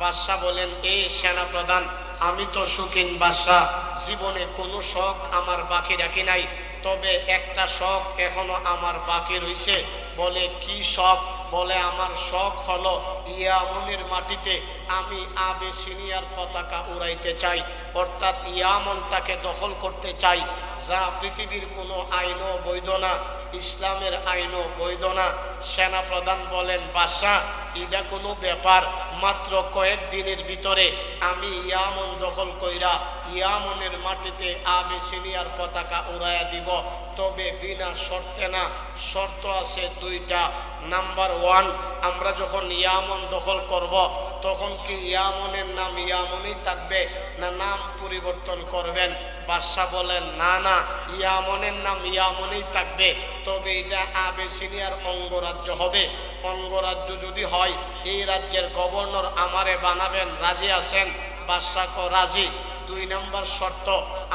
বাদশাহ বলেন এই সেনা প্রধান আমি তো সুখিন বাদশাহ। জীবনে কোনো শখ আমার বাকি রাখি নাই। তবে একটা শখ এখনও আমার বাকি রইছে। বলে, কি শখ? বলে, আমার শখ হলো ইয়ামনের মাটিতে আমি আবে সিনিয়র পতাকা উড়াইতে চাই। অর্থাৎ ইয়ামনটাকে দখল করতে চাই। যা পৃথিবীর কোনো আইনও বৈধ না, ইসলামের আইনও বৈধ না। সেনা প্রধান বলেন, বাদশাহ এটা কোনো ব্যাপার। মাত্র কয়েক দিনের ভিতরে আমি ইয়ামন দখল কইরা ইয়ামনের মাটিতে আবে সিনিয়র পতাকা উড়াইয়া দিব। তবে বিনা শর্তে না, শর্ত আছে দুইটা। নাম্বার ওয়ান, আমরা যখন ইয়ামন দখল করব, তখন কি ইয়ামনের নাম ইয়ামনই থাকবে না নাম পরিবর্তন করবেন? বাদশাহ বলেন, না না, ইয়ামনের নাম ইয়ামনই থাকবে। তবে এটা আবে সিনিয়র অঙ্গরাজ্য হবে। অঙ্গরাজ্য যদি হয়, এই রাজ্যের গভর্নর আমারে বানাবেন, রাজি আছেন? বাদশাহ রাজি। দুই নম্বর শর্ত,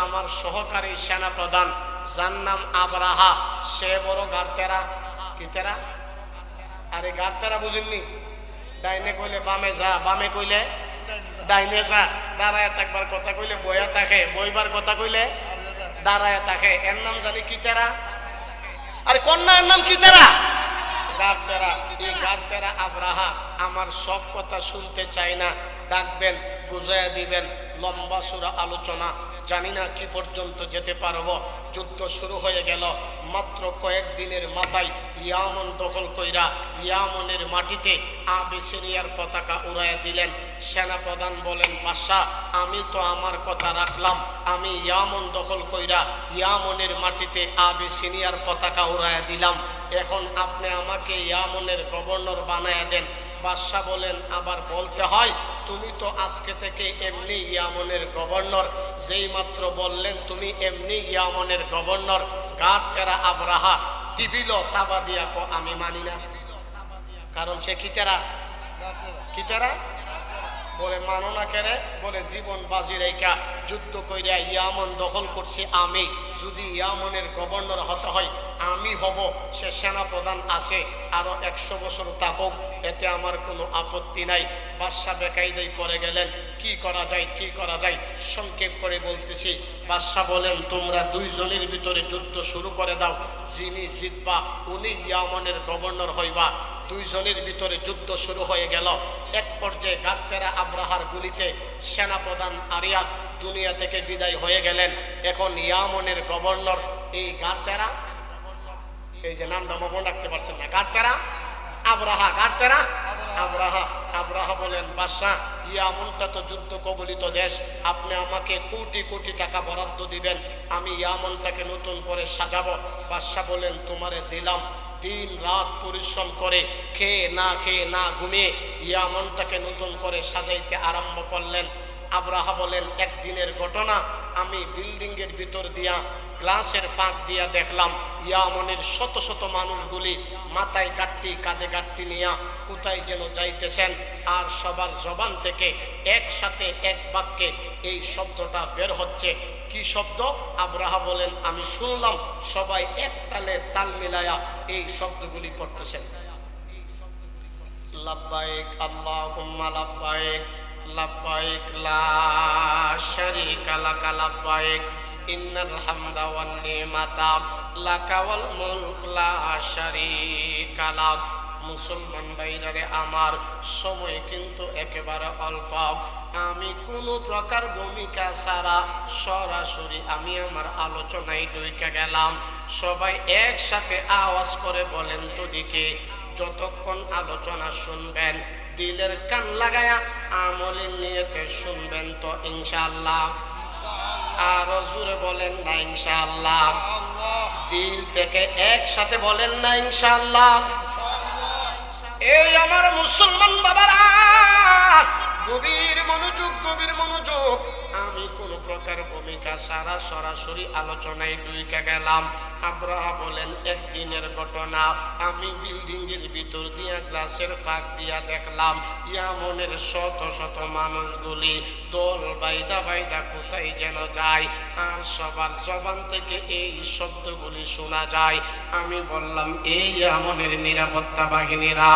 আমার সহকারী সেনা প্রধান যার নাম আবরাহা। সে বড় গার্তেরা। কি তেরা আরে গার্তেরা বুঝেননি? ডাইনে কইলে বামে যা, বামে কইলে ডাইনে যা। দাঁড়ায় থাকবার কথা কইলে বয়া থাকে। বইবার কথা কইলে দাঁড়ায় থাকে। এর নাম জানি কি তেরা আরে কন্যার নাম কি গার্তেরা এই গার্তেরা আবরাহা আমার সব কথা শুনতে চাই না, ডাকবেন, বুঝাইয়া দিবেন, লম্বা সুরা আলোচনা। জানি না কি পর্যন্ত যেতে পারব। যুদ্ধ শুরু হয়ে গেল। মাত্র কয়েক দিনের মাথায় ইয়ামন দখল কইরা ইয়ামনের মাটিতে আবেসিনিয়ার পতাকা উড়াইয়া দিলেন। সেনা প্রধান বলেন, বাদশাহ, আমি তো আমার কথা রাখলাম। আমি ইয়ামন দখল কইরা ইয়ামনের মাটিতে আবেসিনিয়ার পতাকা উড়াইয়া দিলাম। এখন আপনি আমাকে ইয়ামনের গভর্নর বানায়া দেন। বাদশাহ বলেন, আবার বলতে হয়, তুমি তো আজকে থেকে এমনি ইয়ামনের গভর্নর। যেই মাত্র বললেন, তুমি এমনি ইয়ামনের গভর্নর। কার তেরা আবরাহা? টিবিল তাবা দিয়া আমি মানি না। কারণ সে কি তেরা? কি তেরা? বলে, মানো না কেরে বলে, জীবন বাজি রেখা, যুদ্ধ কইরা ইয়ামন দখল করছি আমি। যদি ইয়ামনের গভর্নর হতে হয়, আমি হব, সে সেনা প্রধান আছে, আরও একশো বছর থাকুক, এতে আমার কোনো আপত্তি নাই। বাদশাহ বেকায়দাই পড়ে গেলেন, কি করা যায়, কি করা যায়? সংক্ষেপ করে বলতেছি বাদশাহ বলেন, তোমরা দুইজনের ভিতরে যুদ্ধ শুরু করে দাও, যিনি জিতবা, উনি ইয়ামনের গভর্নর হইবা। দুইজনের ভিতরে যুদ্ধ শুরু হয়ে গেল। এক পর্যায়ে গার্তেরা আব্রাহার গুলিতে সেনাপ্রধান আরিয়াদ দুনিয়া থেকে বিদায় হয়ে গেলেন। এখন ইয়ামনের গভর্নর এই গার্তেরা, এই যে নামটা মনে রাখতে পারছেন না, গার্তেরা, আবরাহা গার্তেরা, আবরাহা আবরাহা বলেন বাদশাহ, ইয়ামনটা তো যুদ্ধ কবলিত দেশ, আপনি আমাকে কোটি কোটি টাকা বরাদ্দ দিবেন, আমি ইয়ামনটাকে নতুন করে সাজাবো। বাদশাহ বলেন, তোমারে দিলাম দিন রাত পরিশ্রম করে খেয়ে না খেয়ে না ঘুমিয়ে ইয়ামনটাকে নতুন করে সাজাইতে আরম্ভ করলেন। আবরাহা বলেন, একদিনের ঘটনা, আমি বিল্ডিং এর ভিতর দিয়া গ্লাসের ফাঁক দিয়া দেখলাম, ইয়ামনের শত শত মানুষগুলি মাথায় কাটতি কাঁধে কাটতি নিয়া কোথায় যেন যাইতেছেন। আর সবার জবান থেকে একসাথে এক বাক্যে এই শব্দটা বের হচ্ছে। কি শব্দ? আবরাহা বলেন, আমি শুনলাম সবাই এক তালে তাল মিলায়া এই শব্দগুলি পড়তেছেন। লাব্বাইক আল্লাহুম্মা লাব্বাইক শারীকা লাকা লাব্বাইক ইন্নাল হামদা ওয়ান নিমাতা লাকা ওয়াল মুলক লা শারীকা লাক মুসলমান বাইরে আমার সময় কিন্তু একেবারে অল্প। আমি কোনো প্রকার ভূমিকা ছাড়া সরাসরি আমি আমার আলোচনায় ঢুকে গেলাম। সবাই একসাথে আওয়াজ করে বলেন তো দিকে যতক্ষণ আলোচনা শুনবেন দিলের কান লাগায়া আমলের নিয়েতে শুনবেন তো ইনশাল্লাহ আর জুড়ে বলেন না ইনশাল্লাহ দিল থেকে একসাথে বলেন না ইনশাল্লাহ এই আমার মুসলমান বাবারা, গভীর মনোযোগ গভীর মনোযোগ। আমি কোন প্রকার ভূমিকা সারা সরাসরি আলোচনায় ডুইকে গেলাম। আব্রাহা বলেন, একদিনের ঘটনা। আমি বিল্ডিং এর ভিতর দিয়া গ্লাসের ফাঁক দিয়া দেখলাম, ইয়ামনের শত শত মানুষগুলি দল বাইদা বাইদা কোথায় যেন যায়। আর সবার জবান থেকে এই শব্দগুলি শোনা যায়। আমি বললাম, এই ইয়ামনের নিরাপত্তা বাহিনীরা,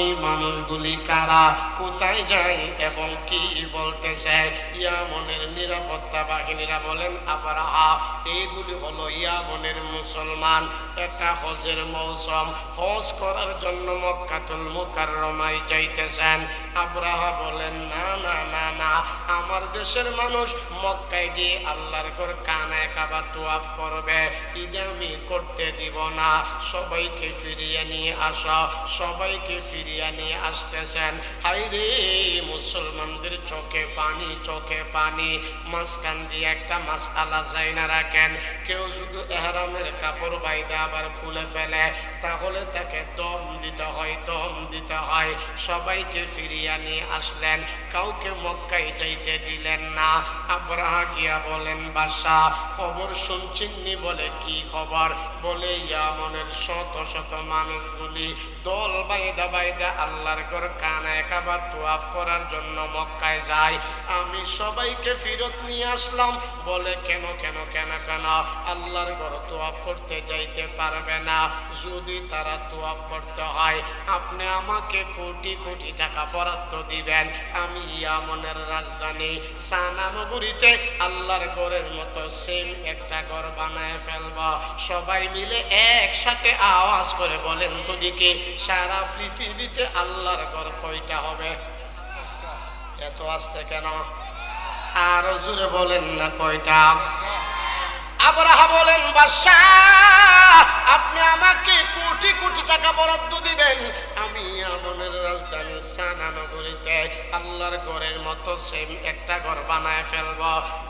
এই মানুষগুলি কারা? কোথায় যায় এবং কি বলতেছে? ইয়ামনের নিরাপত্তা বাহিনীরা বলেন, আবরাহা, এইগুলি হলো ইয়ামনের মুসলমান একটা হজের মৌসুম। হজ করার জন্য মক্কাতুল মুকাররমায় যাইতেছেন। আবরাহা বলেন, না না না না, আমার দেশের মানুষ মক্কায় গিয়ে আল্লাহর ঘর কানায় কাবা তোয়াফ করবে। এটা করতে দিব না। সবাইকে ফিরিয়ে নিয়ে আসো, সবাইকে ফিরিয়ে নিয়ে আসতেছেন। হাই রে, মুসলমানদের চোখে পানি চোখে পানি। মাঝখান দিয়ে একটা মাছ আলা যায় না রাখেন। কেউ শুধু এহরামের কাপড় বাইদা আবার খুলে ফেলে, তাহলে তাকে দম দিতে হয়, দম দিতে হয়। সবাইকে ফিরিয়ে নিয়ে আসলেন, কাউকে মক্কায় যাইতে দিলেন না। আব্রাহা গিয়া বলেন বাসা খবর শুনছেননি বলে কি খবর? বলে ইয়ামনের শত শত মানুষগুলি দল বাইদা বাইদা আল্লাহর ঘর কানায় কাবা তোয়াফ করার জন্য মক্কায় যায়। আমি সবাইকে ফিরত নিয়ে আসলাম। বলে, কেন কেন কেন কেন? আল্লাহর ঘর তোয়াফ করতে যাইতে পারবে না। যদি তারা তোয়াফ করতে হয়, আপনি আমাকে কোটি কোটি টাকা বরাদ্দ দিবেন। আমি ইয়ামনের রাজধানী সানানগরীতে আল্লাহর ঘরের মতো সেম একটা ঘর বানায় ফেলব। সবাই মিলে একসাথে আওয়াজ করে বলেন তো সারা পৃথিবীতে আল্লাহর ঘর কয়টা হবে? এত আসতে কেন? আর জুড়ে বলেন না কয়টা? আবরাহা বলেন বাদশাহ। আপনি আমাকে কোটি কোটি টাকা বরাদ্দ দিবেন। আমি আমনের রাজধানী সানানগরীতে আল্লাহর ঘরের মতো সেম একটা ঘর বানায় ফেলব।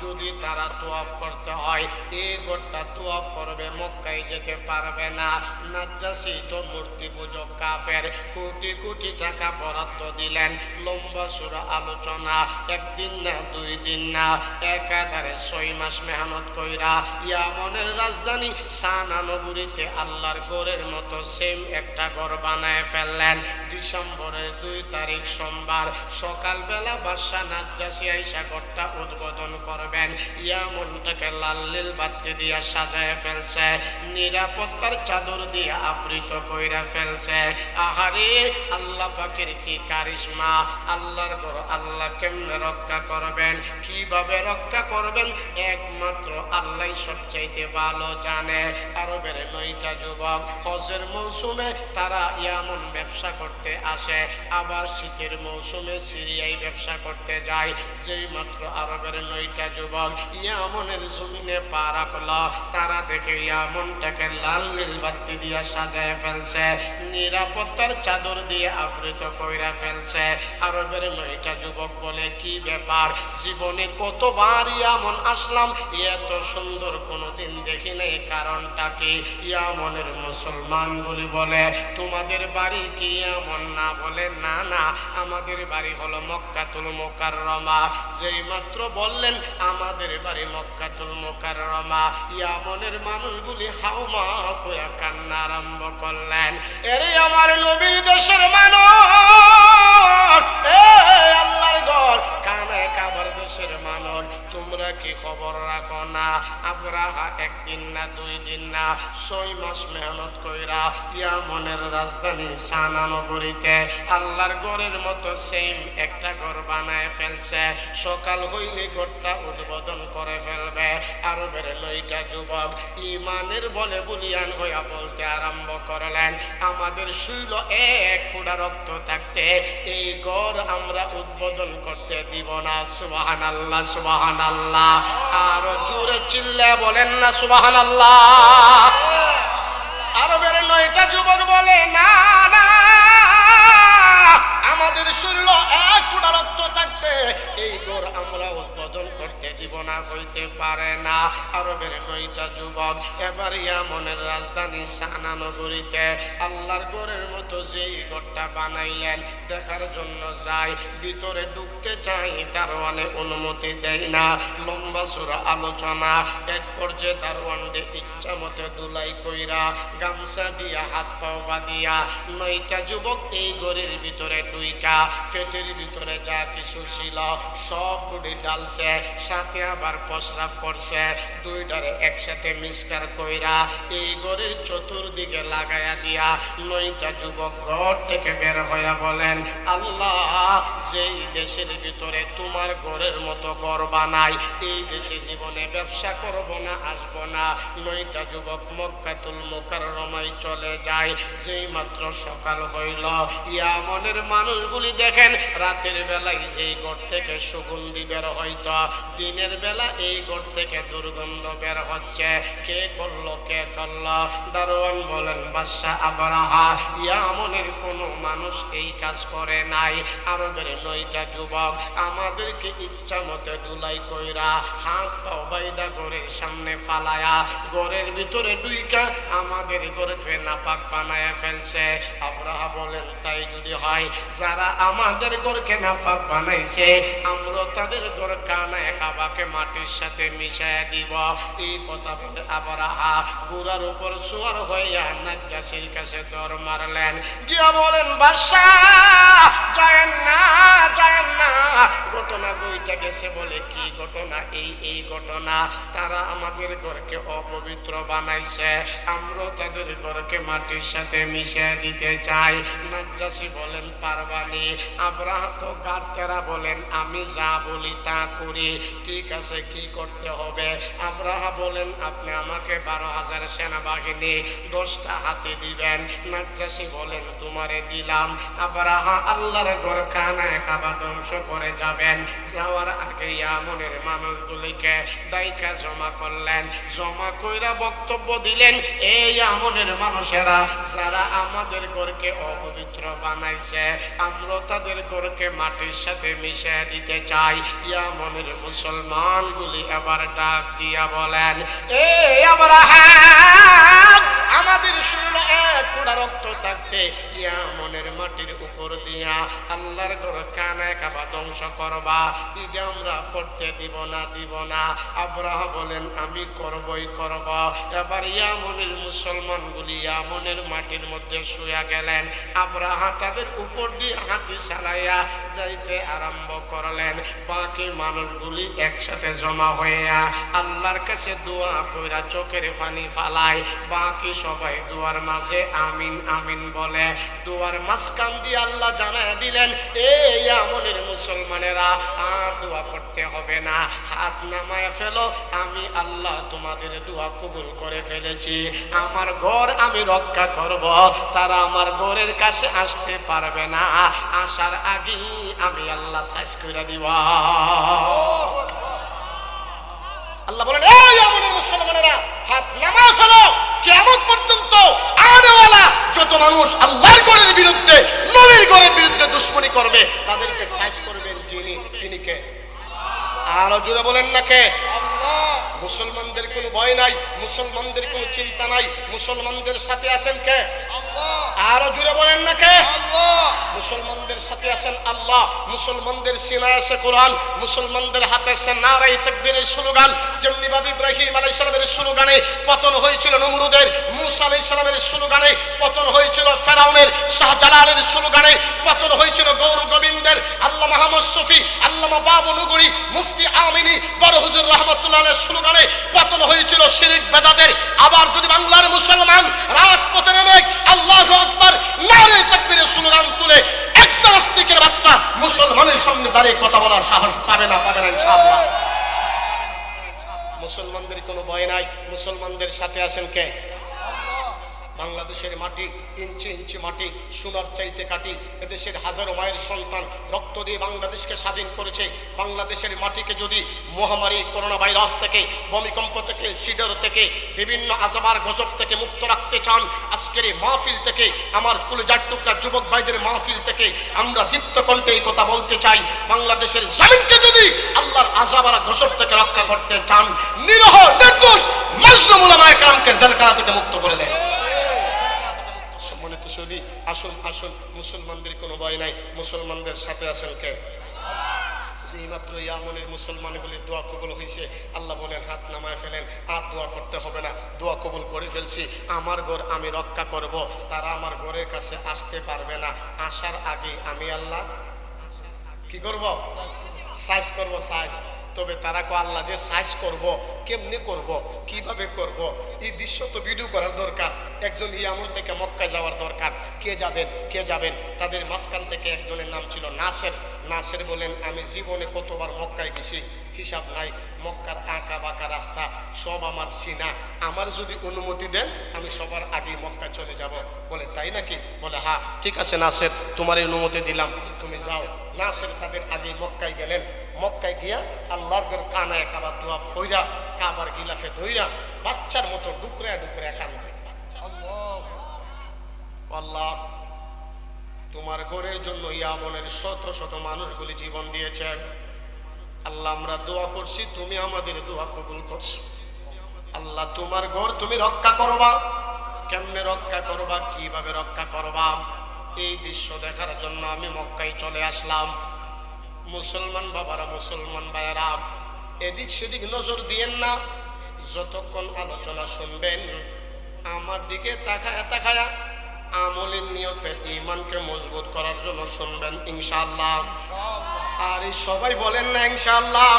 যদি তারা তোয়াফ করতে হয় এই ঘরটা তোয়াফ করবে, মক্কায় যেতে পারবে না। নাজ্জাসি তো মূর্তি পূজক কাফের, কোটি কোটি টাকা বরাদ্দ দিলেন। লম্বা সুরা আলোচনা, একদিন না, দুই দিন না, একাধারে ছয় মাস মেহনত কইরা ইয়ামনের রাজধানী সানানগরীতে আল্লাহর গোরের মতো সেম একটা ঘর বানায় ফেললেন। ডিসেম্বরের দুই তারিখ সোমবার সকালবেলা বাদশা নাজ্জাসি আইসা ঘরটা উদ্বোধন করবেন। ইয়ামনটাকে লাল লীল বাতি দিয়া সাজায় ফেলছে, নিরাপত্তার চাদর দিয়ে আবৃত কইরা ফেলছে। আহারে, আল্লাহ পাকের কি কারিশমা? আল্লাহর ঘর আল্লাহ কেমনে রক্ষা করবেন? কীভাবে রক্ষা করবেন? একমাত্র আল্লাহ সবচাইতে ভালো জানে। আরবের নয়টা যুবক হজের মৌসুমে তারা ইয়ামন ব্যবসা করতে আসে। আবার শীতের মৌসুমে সিরিয়ায় ব্যবসা করতে যায়। যেই মাত্র আরবের নয়টা যুবক ইয়ামনের জমিনে পা রাখল, তারা দেখে ইয়ামনটাকে লাল নীল বাতি দিয়া সাজায় ফেলছে, নিরাপত্তার চাদর দিয়ে আবৃত কইরা ফেলছে। আরবের নয়টা যুবক বলে, কি ব্যাপার? জীবনে কতবার ইয়ামন আসলাম? এত সুন্দর কোনোদিন দেখি নাই। কারণটা কি? ইয়ামনের মুসলমান বলে তোমাদের বাড়ি কি আমল না? বলে, না না, আমাদের বাড়ি হলো মক্কাতুল মোকাররমা। যেই মাত্র বললেন, আমাদের বাড়ি মক্কাতুল মোকাররমা। ইয়ামনের মানুষগুলি হাউমা করে কান্না আরম্ভ করলেন। এরে আমার নবীর দেশের মানুষ! একদিন না, দুই দিন না, ছয় মাস মেহনত কইরা ইয়ামনের রাজধানী সানানগরীতে আল্লাহর ঘরের মতো সেম একটা ঘর বানায় ফেলছে। সকাল হইলে ঘরটা উদ্বোধন করে ফেলবে। আরবের লইটা যুবক ইমানের বলে বুলিয়ান হইয়া বলতে আরম্ভ করলেন, আমাদের শুইল এক ফুটা রক্ত থাকতে এই ঘর আমরা উদ্বোধন করতে দিব না সুবাহান আল্লাহ সুবাহান আল্লাহ আরও জোরে চিল্লে বলেন না সুবাহান আল্লাহ দিব হইতে পারে না। আরবের নয়টা যুবক? এবার ইয়ামনের রাজধানী সানা নগরীতে আল্লাহর গোরের মতো যেই ঘরটা বানাইলেন, দেখার জন্য যায় ভিতরে ঢুকতে চাই, দারোয়ানে অনুমতি দেয় না। লম্বা সুরা আলোচনা, এক পর্যায়ে দারোয়ানকে ইচ্ছা মতো দুলাই কইরা গামছা দিয়া, হাত পাও বাঁধিয়া, নয়টা যুবক এই ঘরের ভিতরে ডুইকা পেটের ভিতরে যা কিছু ছিল সবগুলি ডালছে, সাথে আবার প্রস্রাব করছে। দুইটারে একসাথে মিসকার কইরা এই ঘরের চতুর্দিকে লাগায়া দিয়া নয়টা যুবক ঘর থেকে বের হইয়া বলেন, আল্লাহ, যেই দেশের ভিতরে তোমার ঘরের মতো ঘর বানাই, এই দেশে জীবনে ব্যবসা করব না, আসব না। নয়টা যুবক মক্কাতুল মোকাররমায় চলে যায়। যেই মাত্র সকাল হইল ইয়ামনের মানুষগুলি দেখেন, রাতের বেলায় যেই ঘর থেকে সুগন্ধি বের হইতো দিনের বেলা এই ঘর থেকে দুর্গন্ধ বের হচ্ছে। কে করল কে করল? দারোয়ান বলেন, বাদশাহ আবরাহা, ইয়ামনের কোনো মানুষ এই কাজ করে নাই। আরবের নয়টা যুবক, আমাদেরকে ইচ্ছা মতে দুলাই কইরা হাত পাও বাইদা করে সামনে ফালায়া, ঘরের ভিতরে ডুইকা আমাদের ঘরকে নাপাক বানায়া ফেলছে। আবরাহা বলেন, তাই যদি হয়, যারা আমাদের ঘরকে নাপাক বানাইছে আমরা তাদের ঘর কানায় কাবাকে মাটির সাথে মিশায়া দিব। এই কথা বলে আবরাহা গুড়ার উপর সোয়ার হইয়া নাজ্জাসির কাছে দর মারলেন। গিয়া বলেন, বাদশাহ যায়েন না যায়েন না, ঘটনা বইটা গেছে বলে কি ঘটনা? এই এই ঘটনা, তারা আমাদের ঘরকে অপবিত্র বানাইছে। আমরা তাদের ঘরকে মাটির সাথে মিশিয়ে দিতে চাই। নাজ্জাসি বলেন, পারবানি। আব্রাহ তো গার্তেরা বলেন, আমি যা বলি তা করি। ঠিক আছে, কি করতে হবে? আব্রাহ বলেন, আপনি আমাকে বারো হাজার সেনাবাহিনী দশটা হাতে দিবেন। নাজ্জাসি বলেন, তোমারে দিলাম। আব্রাহ আল্লাহর ঘর কানায় কাবা ধ্বংস করে যাবেন। যাওয়ার আগে ইয়ামনের মানুষগুলিকে দায়িকা জমা করলেন। জমা কইরা বক্তব্য দিলেন, এই আমনের মানুষেরা, যারা আমাদের ঘরকে অপবিত্র বানাইছে, আমরা তাদের ঘরকে মাটির সাথে মিশিয়ে দিতে চাই। ইয়ামনের মুসলমানগুলি এবার ডাক দিয়া বলেন এই আব্রাহাম! আমাদের শরীরে এক ফোঁটা রক্ত থাকতে ইয়ামনের মাটির উপর দিয়া আল্লাহর ঘর কানায় কাবা ধ্বংস করবা। এটা আমরা করতে দিব না দিব না। আব্রাহ বলেন, আমি করবই করব। এবার ইয়ামনের মুসলমানগুলি ইয়ামনের মাটির মধ্যে শুয়া গেলেন। আব্রাহ তাদের উপর দিয়ে হাতি চালাইয়া যাইতে আরম্ভ করলেন। বাকি মানুষগুলি একসাথে জমা হইয়া আল্লাহর কাছে দোয়া কইরা চোখের পানি ফালায়। বাকি সবাই দুয়ার মাঝে আমিন আমিন বলে। দুয়ার মাঝখান দিয়ে আল্লাহ জানায় দিলেন, এই আমনের মুসলমানেরা আর দোয়া করতে হবে না। হাত নামায় ফেলো, আমি আল্লাহ তোমাদের দোয়া কবুল করে ফেলেছি। আমার ঘর আমি রক্ষা করব, তারা আমার ঘরের কাছে আসতে পারবে না। আসার আগেই আমি আল্লাহ শেষ করে দিব। আল্লাহ বলেন এই আমাদের মুসলমানেরা হাত নামায় ফেলো কেমন পর্যন্ত আনেওয়ালা। যত মানুষ আল্লাহর গড়ের বিরুদ্ধে নবীর গড়ের বিরুদ্ধে দুশ্মনী করবে তাদেরকে সাইজ করবেন যিনি তিনি কে? আরও জুড়ে বলেন না কে? মুসলমানদের কোনো ভয় নাই মুসলমানদের কোনো চিন্তা নাই মুসলমানদের সাথে আছেন কে? আরও জুড়ে বলেন না কে? মুসলমানদের সাথে আছেন আল্লাহ মুসলমানদের সিনায় আছে কোরআন মুসলমানদের হাতে আছে নারাই তাকবীরের স্লোগান। যেমনি ভাবে ইব্রাহিম আলাইহিস সালামের স্লোগানে পতন হয়েছিল নমরুদের মুসা আলাইহিস সালামের স্লোগানে পতন হয়েছিল ফেরাউনের শাহজালালের স্লোগানে পতন হয়েছিল গৌর গোবিন্দের আল্লাহ মাহমদ শফি আল্লামা বাবু নগরী মুফতি আমিনী বড় হুজুর রহমতুল্লাহের স্লোগানে পতন হয়েছিল শিরিক বেদাদের আবার যদি বাংলার মুসলমান রাজপথে নেমে আল্লাহ আকবার নারে তাকবীরের স্লোগান তুলে একটা নাস্তিকের বাচ্চা মুসলমানের সামনে দাঁড়িয়ে কথা বলার সাহস পাবে না পাবে না ইনশাআল্লাহ। মুসলমানদের কোনো ভয় নাই। মুসলমানদের সাথে আছেন কে? বাংলাদেশের মাটি, ইঞ্চি ইঞ্চি মাটি, সোনার চাইতে কাটি। এদেশের হাজারো মায়ের সন্তান রক্ত দিয়ে বাংলাদেশকে স্বাধীন করেছে। বাংলাদেশের মাটিকে যদি মহামারী করোনা ভাইরাস থেকে, ভূমিকম্প থেকে, সিডর থেকে, বিভিন্ন আজাবার গজব থেকে মুক্ত রাখতে চান, আজকের এই মাহফিল থেকে, আমার কুলজার টুকরা যুবক ভাইদের মাহফিল থেকে আমরা দীপ্ত কণ্ঠে এই কথা বলতে চাই। বাংলাদেশের জমিনকে যদি আল্লাহর আজাবারা গজব থেকে রক্ষা করতে চান, নিরহ, নির্দোষ মজলুমুলামা একরামকে জেলখানা থেকে মুক্ত করে দেন। সৌদি আসুন আসুন, মুসলমানদের কোনো ভয় নাই, মুসলমানদের সাথে আছেন কে? যেই মাত্র ইয়ামনের মুসলমানগুলির দোয়া কবুল হয়েছে আল্লাহ বলেন, হাত নামায় ফেলেন, আর দোয়া করতে হবে না, দোয়া কবুল করে ফেলছি, আমার ঘর আমি রক্ষা করব, তারা আমার ঘরের কাছে আসতে পারবে না, আসার আগে আমি আল্লাহ কি করব? সাইজ করব, সাইজ। তবে তারা কো আল্লাহ যে সাইজ করব, কেমনে করব, কীভাবে করব, এই দৃশ্য তো ভিডিও করার দরকার। একজন ইয়ামন থেকে মক্কায় যাওয়ার দরকার। কে যাবেন কে যাবেন? তাদের মাঝখান থেকে একজনের নাম ছিল নাসের। নাসের বলেন, আমি জীবনে কতবার মক্কায় গেছি, হিসাব নাই। মক্কার আঁকা বাঁকা রাস্তা, সব আমার সিনা। আমার যদি অনুমতি দেন, আমি সবার আগে মক্কা চলে যাব। বলে, তাই নাকি? বলে হ্যাঁ ঠিক আছে নাসের তোমার অনুমতি দিলাম। তুমি যাও। নাসের তাদের আগে মক্কায় গেলেন। মক্কায় গিয়া আল্লাহর ঘর কানায় কাবার দোয়া ফইরা, কাবার গিলাফে ধইরা, বাচ্চার মতো ডুকরে ডুকরে কান্দে আল্লাহ, তোমার ঘরের জন্য ইয়ামনের শত শত মানুষগুলি জীবন দিয়েছে। আল্লাহ, আমরা দোয়া করছি, তুমি আমাদের দোয়া কবুল করছ। আল্লাহ, তোমার ঘর তুমি রক্ষা করবা। কেমনে রক্ষা করবা, কীভাবে রক্ষা করবা? এই দৃশ্য দেখার জন্য আমি মক্কায় চলে আসলাম। মুসলমান বাবারা মুসলমান ভাইয়ারা এদিক সেদিক নজর দিয়েন না। যতক্ষণ আলোচনা শুনবেন আমার দিকে তাকায় তাকায়া আমলের নিয়তে ইমানকে মজবুত করার জন্য শুনবেন ইনশাআল্লাহ। আর এই সবাই বলেন না ইনশাআল্লাহ।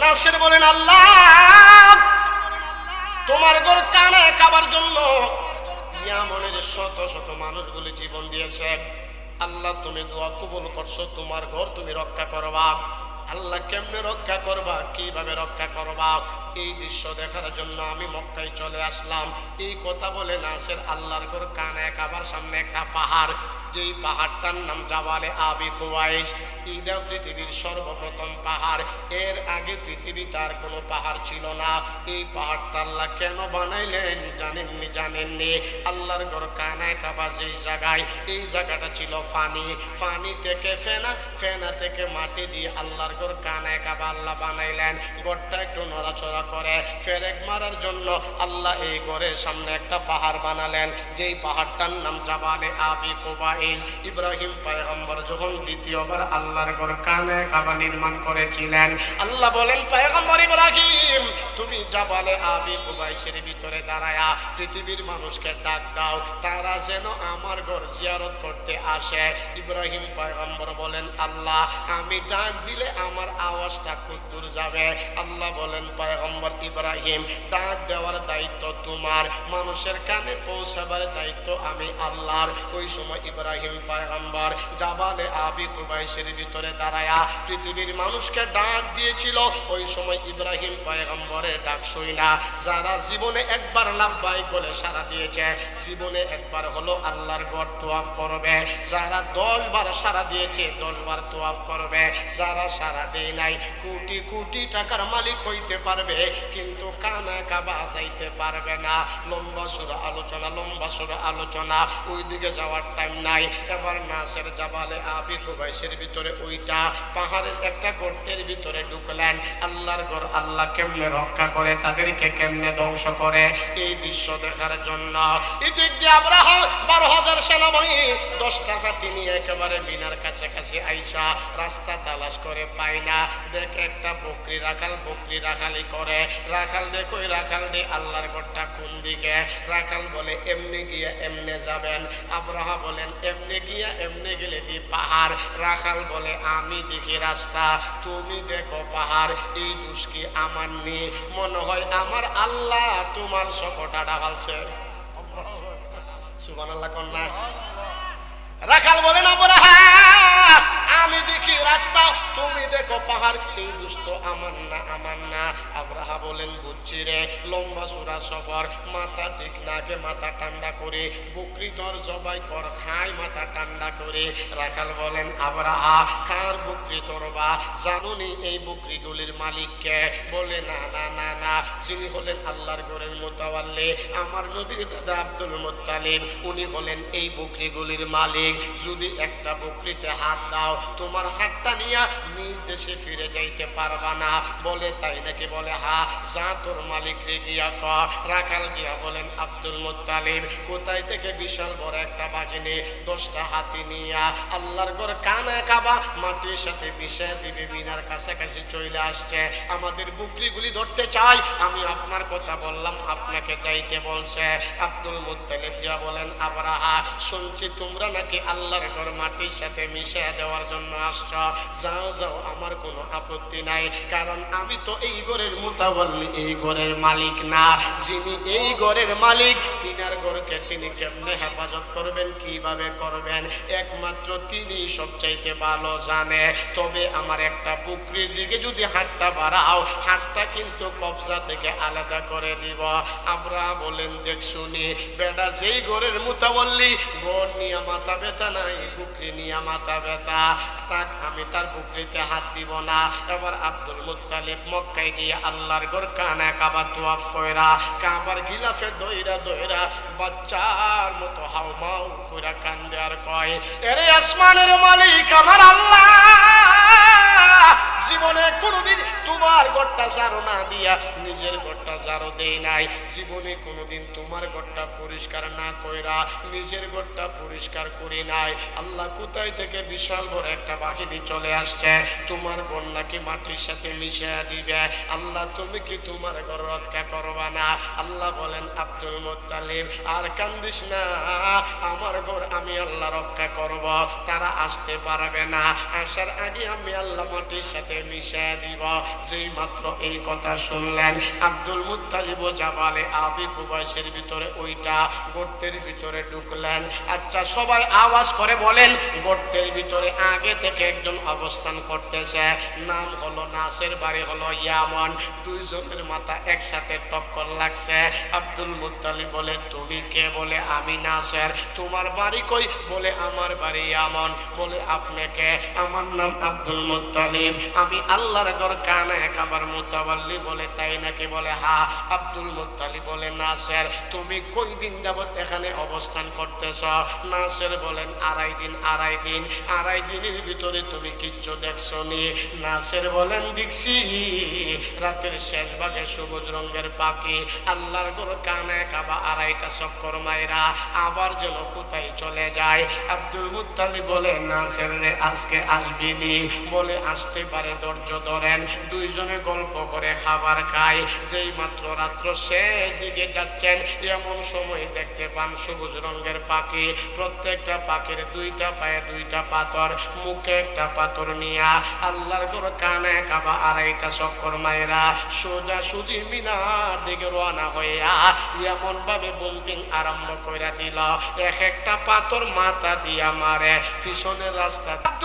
নাসির বলেন আল্লাহ। তোমার ঘর কানায় খাবার জন্য। ইয়ামনের শত শত মানুষগুলি জীবন দিয়েছে। আল্লাহ, তুমি দোয়া কবুল করছ, তোমার ঘর তুমি রক্ষা করবা। আল্লাহ কেমনে রক্ষা করবা, কীভাবে রক্ষা করবা? এই দৃশ্য দেখার জন্য আমি মক্কায় চলে আসলাম। এই কথা বলে নাসের আল্লাহর ঘর কানে কাবার সামনে একটা পাহাড়। যেই পাহাড়টার নাম জাবালে আবি কুয়াইস এইটা পৃথিবীর সর্বপ্রথম পাহাড়। এর আগে পৃথিবীতে আর কোনো পাহাড় ছিল না। এই পাহাড়টা আল্লাহ কেন বানাইলেন জানেননি জানেননি। আল্লাহর ঘর কানায় কাবা যেই জায়গায়, এই জায়গাটা ছিল ফানি। ফানি থেকে ফেনা ফেনা থেকে মাটি দিয়ে আল্লাহর ঘর কানায় কাবা আল্লাহ বানাইলেন। ঘরটা একটু নড়াচড়া করে, ফেরেক মারার জন্য আল্লাহ এই ঘরের সামনে একটা পাহাড় বানালেন। যেই পাহাড়টার নাম জাবালে আবি কুবাইস ইব্রাহিম পয়গম্বর যখন দ্বিতীয়বার আল্লাহর ঘর কানে কাবা নির্মাণ করেছিলেন, আল্লাহ বলেন, পয়গম্বর ইব্রাহিম, তুমি জাবালে আবি কুবাইসের ভিতরে দাঁড়ায়া পৃথিবীর মানুষকে ডাক দাও, তারা যেন আমার ঘর জিয়ারত করতে আসে। ইব্রাহিম পয়গম্বর বলেন, আল্লাহ, আমি ডাক দিলে আমার আওয়াজটা কদ্দূর যাবে। আল্লাহ বলেন, পয়গম্বর ইব্রাহিম, ডাক দেওয়ার দায়িত্ব তোমার, মানুষের কানে পৌঁছাবার দায়িত্ব আমি আল্লাহর। ওই সময় ইব্রাহিম পয়গম্বর, জাবালে আবি কুবাইসের ভিতরে দাঁড়ায়া পৃথিবীর মানুষকে ডাক দিয়েছিল। ওই সময় ইব্রাহিম পয়গম্বরের ডাক শুই না। যারা জীবনে একবার লাভবাই বলে সারা দিয়েছে, জীবনে একবার হলো আল্লাহর গড় তোয়াফ করবে। যারা দশ বার সারা দিয়েছে, দশ বার তোয়াফ করবে। যারা সারা দেয় নাই, কোটি কোটি টাকার মালিক হইতে পারবে, কিন্তু কানা কাবা যাইতে পারবে না। লম্বা সুর আলোচনা, লম্বা সুর আলোচনা ওই দিকে যাওয়ার টাইম নাই। এবার নাসের জাবালে আবি কুবাইসের ভিতরে ওইটা পাহাড়ের একটা গর্তের ভিতরে ঢুকলেন। আল্লাহর ঘর আল্লাহ কেমনে রক্ষা করে, তাদেরকে কেমনে ধ্বংস করে? এই দৃশ্য দেখার জন্য বারো হাজার একেবারে মিনার কাছে কাছে আইসা রাস্তা করে পাই না। দেখে একটা বকরি রাখাল, বকরি রাখালি করে। রাখাল রাখাল দে আল্লাহর ঘরটা কোন দিকে? রাখাল বলে, এমনি গিয়ে এমনে যাবেন। আব্রাহা বলেন এমনি গিয়া এমনি গেলে দি পাহাড়। রাখাল বলে, আমি দেখি রাস্তা, তুমি দেখো পাহাড়, এই দুষ্কি আমার নি মনে হয় আমার আল্লাহ তোমার শকটা ডাকালছে সুবান আল্লাহ কন্যা। রাখাল বলে, না বলে আমি দেখি রাস্তা। তুমি দেখো পাহাড়। এই দুষ্ট আমার না আমার না। আব্রাহা বলেন, বুঝছি রে, লম্বা সুরা সফর। মাথা ঠিক নাকে মাথা ঠান্ডা করে। বকরি ধর জবাই কর, খাই মাথা ঠান্ডা করে। রাখাল বলেন, আব্রাহা, কার বকরি ধরবা জানুনি এই বকরিগুলির মালিককে বলে, না না না না। যিনি হলেন আল্লাহর ঘরের মোতাবাল্লে। আমার নবীর দাদা আব্দুল মোত্তালিব, উনি হলেন এই বকরিগুলির মালিক। যদি একটা বকরিতে হাত দাও তোমার হাতটা নিয়ে নিজ দেশে ফিরে যাইতে পারবা না। বলে তাই নাকি বলে, হা, যা তোর মালিক রে গিয়া ক। রাখাল গিয়া বলেন, আব্দুল মোত্তালিব, কোথায় থেকে বিশাল বড় একটা বাগিনে দশটা হাতি নিয়া আল্লাহর ঘর কানা কাবা, মাটির সাথে মিশে দিবে বিনার কাছাকাছি চলে আসছে। আমাদের বুকরিগুলি ধরতে চাই, আমি আপনার কথা বললাম, আপনাকে যাইতে বলছে। আব্দুল মুত্তালিব গিয়া বলেন, আবরাহা, শুনছি তোমরা নাকি আল্লাহর ঘর মাটির সাথে মিশে দেওয়ার জন্য আসছ যাও যাও, আমার কোনো আপত্তি নাই। কারণ আমি তো এই ঘরের মুতাবল্লি, এই ঘরের মালিক না। যিনি এই ঘরের মালিক, তিনার ঘরকে তিনি কেমনে হেফাজত করবেন, কীভাবে করবেন? একমাত্র তিনি সবচাইতে ভালো জানে। তবে আমার একটা পুকুরের দিকে যদি হাতটা বাড়াও, হাতটা কিন্তু কবজা থেকে আলাদা করে দিব। আমরা বলেন, দেখ, শুনি, বেটা, যেই ঘরের মুতাবল্লি, ঘর নিয়ে মাথা ব্যথা নাই, পুকুরি নিয়ে মাথা ব্যথা। তাক, আমি তার বুকরিতে হাত দিব না। এবার আব্দুল মুত্তালিব মক্কায় গিয়ে আল্লাহর ঘর কানা কাবা তোয়াফ কইরা, কাবার গিলাফে দইরা দইরা বাচ্চার মতো হাউমাউ কইরা কান্দে আর কয়, এরে আসমানের মালিক আমার আল্লাহ! জীবনে কোনোদিন তোমার ঘরটা ঝাড়ু না দিয়া নিজের ঘরটা ঝাড়ু দেই নাই। জীবনে কোনোদিন তোমার ঘরটা পরিষ্কার না কইরা নিজের ঘরটা পরিষ্কার করি নাই। আল্লাহ কোথায় থেকে বিশাল বড় একটা বাহিনী চলে আসছে? তোমার ঘর নাকি মাটির সাথে মিশিয়ে দিবে। আল্লাহ, তুমি কি তোমার ঘর রক্ষা করবা না? আল্লাহ বলেন, আব্দুল মোত্তালিব, আর কান্দিস না। আমার ঘর আমি আল্লাহ রক্ষা করব। তারা আসতে পারবে না। আসার আগে আমি আল্লাহ মাটির সাথে মিশিয়ে দিব। যেই মাত্র এই কথা শুনলেন, আব্দুল মুত্তালিব জাবালে আবি কুবাইসের ভিতরে ওইটা গর্তের ভিতরে ঢুকলেন। আচ্ছা সবাই আওয়াজ করে বলেন, গর্তের ভিতরে আগে থেকে একজন অবস্থান করতেছে। নাম হলো নাসের, বাড়ি হলো ইয়ামন। দুইজনের মাথা একসাথে টক্কর লাগছে। আব্দুল মুত্তালিব বলে, তুমি কে? বলে, আমি নাসের। তোমার বাড়ি কই? বলে, আমার বাড়ি ইয়ামন। বলে আপনাকে আমার নাম আব্দুল মুত্তালিব। আমি আল্লাহর ঘর কানে খাবার মুতাবাল্লি বলে, তাই নাকি বলে? হা, আব্দুল মুত্তালিব বলে নাসের তুমি কই দিন যাবত এখানে অবস্থান করতেছ? নাসের বলেন, আড়াই দিন আড়াই দিন, আড়াই দিনের ভিতরে তুমি কিচ্ছু দেখছ নি নাসের বলেন, দেখছি। রাতের শেষ ভাগে সবুজ রঙের পাখি, আল্লাহর ঘর কানে কাবা আড়াইটা চক্কর মায়েরা আবার যেন কোথায় চলে যায়। আব্দুল মুত্তালি বলে নাসের রে, আজকে আসবি নি বলে, আসতে পারে ধৈর্য ধরেন, দুইজনে গল্প করে খাবার খায়। যেই মাত্র রাত্র দিকে যাচ্ছেন, এমন সময় দেখতে পান সবুজ রঙের পাখি। প্রত্যেকটা পাখির দুইটা পায়ে দুইটা পাথর, মুখে একটা পাথর নিয়া আল্লাহর কানে কাবা আড়াইটা চক্কর মায়েরা সোজা সুজি মিনার দিকে রওনা হইয়া এমন ভাবে আরম্ভ কইরা দিল। এক একটা পাথর মাথা দিয়া মারে, পিছনের রাস্তা